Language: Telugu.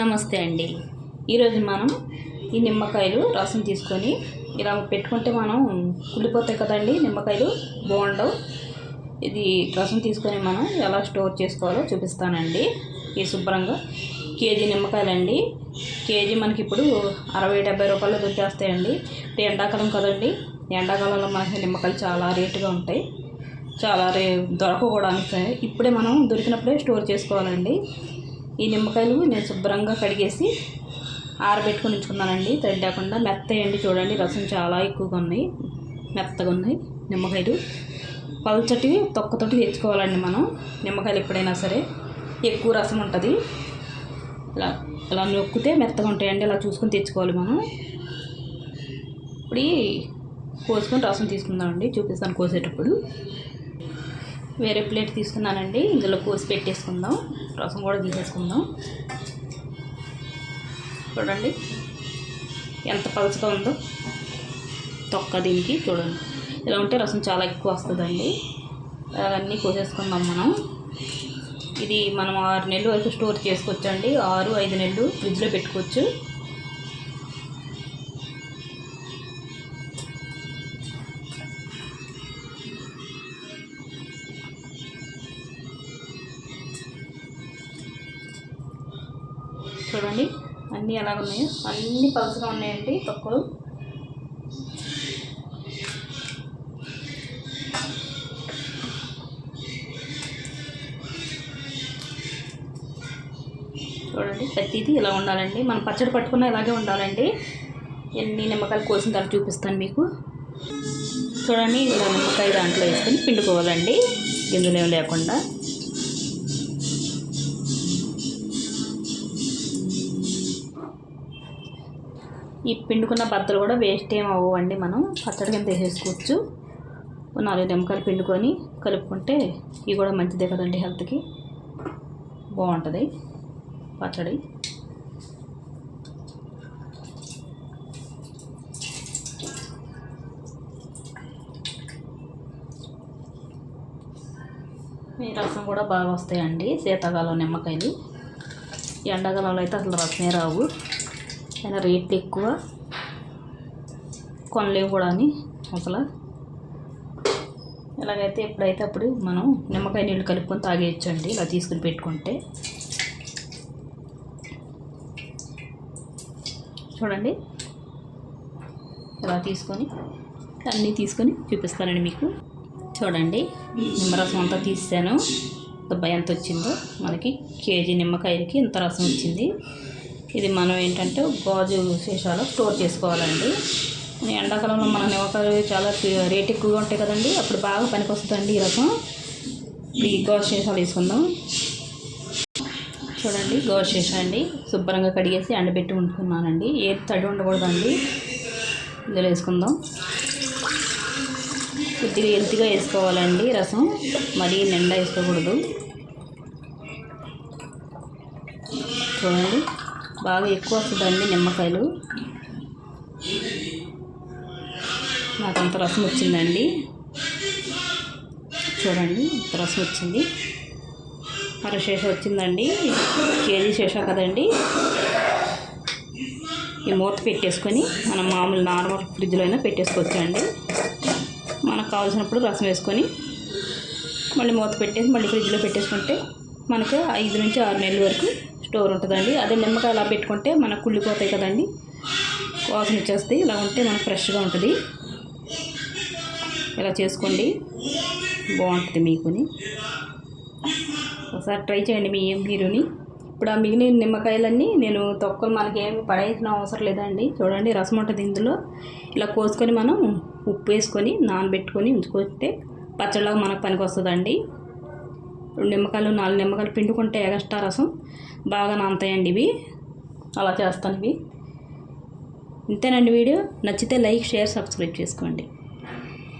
నమస్తే అండి. ఈరోజు మనం ఈ నిమ్మకాయలు రసం తీసుకొని ఇలా పెట్టుకుంటే మనం కుళ్ళిపోతాయి కదండి నిమ్మకాయలు బాగుండవు ఇది రసం తీసుకొని మనం ఎలా స్టోర్ చేసుకోవాలో చూపిస్తానండి. ఈ శుభ్రంగా కేజీ నిమ్మకాయలండి. కేజీ మనకి ఇప్పుడు అరవై డెబ్బై రూపాయలు దొరికేస్తాయండి ఇప్పుడు ఎండాకాలం కదండి. ఎండాకాలంలో మనకి నిమ్మకాయలు చాలా రేటుగా ఉంటాయి. చాలా రే దొరక కూడా ఇప్పుడే మనం దొరికినప్పుడే స్టోర్ చేసుకోవాలండి. ఈ నిమ్మకాయలు నేను శుభ్రంగా కడిగేసి ఆరబెట్టుకొని ఉంచుకున్నానండి. తడి లేకుండా మెత్తయండి చూడండి రసం చాలా ఎక్కువగా ఉన్నాయి మెత్తగా ఉన్నాయి నిమ్మకాయలు. పల్చటివి తొక్కతోటి తెచ్చుకోవాలండి మనం నిమ్మకాయలు ఎప్పుడైనా సరే. ఎక్కువ రసం ఉంటుంది. ఇలా ఇలా నొక్కితే మెత్తగా ఉంటాయండి ఇలా చూసుకొని తెచ్చుకోవాలి మనం. ఇప్పుడు కోసుకొని రసం తీసుకుందామండి చూపిస్తాను కోసేటప్పుడు. వేరే ప్లేట్ తీసుకున్నానండి. ఇందులో కోసి పెట్టేసుకుందాం. రసం కూడా తీసేసుకుందాం. చూడండి. ఎంత పలుచగా ఉందో. తొక్క దీనికి చూడండి. ఇలా ఉంటే రసం చాలా ఎక్కువ వస్తుందండి. అవన్నీ కోసేసుకుందాం మనం. ఇది మనం ఆరు నెలలు వరకు స్టోర్ చేసుకోవచ్చు అండి ఆరు ఐదు నెలలు ఫ్రిడ్జ్లో పెట్టుకోవచ్చు. చూడండి. అన్నీ ఎలా ఉన్నాయో అన్నీ పలుసుగా ఉన్నాయండి తొక్కలు. చూడండి ప్రతిదీ ఇలా ఉండాలండి. మనం పచ్చడి పట్టుకున్న ఇలాగే ఉండాలండి. ఎన్ని నిమ్మకాయలు కోసిన తర్వాత చూపిస్తాను మీకు. చూడండి ఇలా నిమ్మకాయ దాంట్లో వేసుకొని పిండుకోవాలండి. గింజలు లేకుండా. ఈ పిండుకున్న బద్దలు కూడా వేస్ట్ ఏం అవ్వండి మనం. పచ్చడి కింద వేసేసుకోవచ్చు. నాలుగు నిమ్మకాయలు పిండుకొని కలుపుకుంటే ఇవి కూడా మంచిదే కదండి హెల్త్కి బాగుంటుంది పచ్చడి. ఈ రసం కూడా బాగా వస్తాయండి. శీతాకాలం నిమ్మకాయలు. ఎండాకాలంలో అయితే అసలు రసమే రావు. చాలా రేట్లు ఎక్కువ. కొనలేవు కూడా అని అసలు. ఎలాగైతే ఎప్పుడైతే అప్పుడు మనం నిమ్మకాయ నీళ్ళు కలుపుకొని తాగేయచ్చండి ఇలా తీసుకుని పెట్టుకుంటే. చూడండి. ఇలా తీసుకొని అన్నీ తీసుకొని చూపిస్తానండి మీకు. చూడండి. నిమ్మరసం అంతా తీసాను దుబ్బాయి ఎంత వచ్చిందో. మనకి కేజీ నిమ్మకాయలకి ఇంత రసం వచ్చింది. ఇది మనం ఏంటంటే గాజు శేషాలు స్టోర్ చేసుకోవాలండి. ఎండాకాలంలో మన నిమ్మకాయలు చాలా రేట్ ఎక్కువగా ఉంటాయి కదండి. అప్పుడు బాగా పనికి వస్తుందండి ఈ రసం ఈ గాజు శేషాలు తీసుకుందాం. చూడండి గాజు శేషం అండి. శుభ్రంగా కడిగేసి ఎండబెట్టి ఉంచుకున్నానండి ఏ తడి ఉండకూడదండి. ఇందులో వేసుకుందాం. కొద్దిగా ఎల్తిగా వేసుకోవాలండి రసం. మరీ నిండా వేసుకోకూడదు. చూడండి. బాగా ఎక్కువ వస్తుందండి నిమ్మకాయలు. నాకు అంత రసం వచ్చిందండి. చూడండి ఇంత రసం వచ్చింది. అర శేష వచ్చిందండి. కేజీ శేష కదండి. ఈ మూత పెట్టేసుకొని మనం మామూలు నార్మల్ ఫ్రిడ్జ్లో అయినా పెట్టేసుకోవచ్చండి. మనకు కావాల్సినప్పుడు రసం వేసుకొని మళ్ళీ మూత పెట్టేసి మళ్ళీ ఫ్రిడ్జ్లో పెట్టేసుకుంటే మనకు ఐదు నుంచి ఆరు నెలల వరకు స్టోర్ ఉంటుందండి. అదే నిమ్మకాయ అలా పెట్టుకుంటే మనకు కుళ్ళిపోతాయి కదండి. వాసన వచ్చేస్తాయి ఇలా ఉంటే మనకు ఫ్రెష్గా ఉంటుంది. ఇలా చేసుకోండి. బాగుంటుంది మీకుని. ఒకసారి ట్రై చేయండి మీ మీరుని. ఇప్పుడు ఆ మిగిలిన నిమ్మకాయలన్నీ నేను తొక్కలు మనకి ఏమి పడేసిన అవసరం లేదండి. చూడండి రసం ఉంటుంది ఇందులో. ఇలా కోసుకొని మనం ఉప్పు వేసుకొని నానబెట్టుకొని ఉంచుకుంటే పచ్చడిలాగా మనకు పనికి వస్తుందండి రెండు నిమ్మకాయలు నాలుగు నిమ్మకాయలు పిండుకుంటే ఎగస్ట్రా రసం బాగా నానతాయండి ఇవి. అలా చేస్తాను ఇవి. ఇంతేనండి వీడియో. నచ్చితే లైక్ షేర్ సబ్స్క్రైబ్ చేసుకోండి.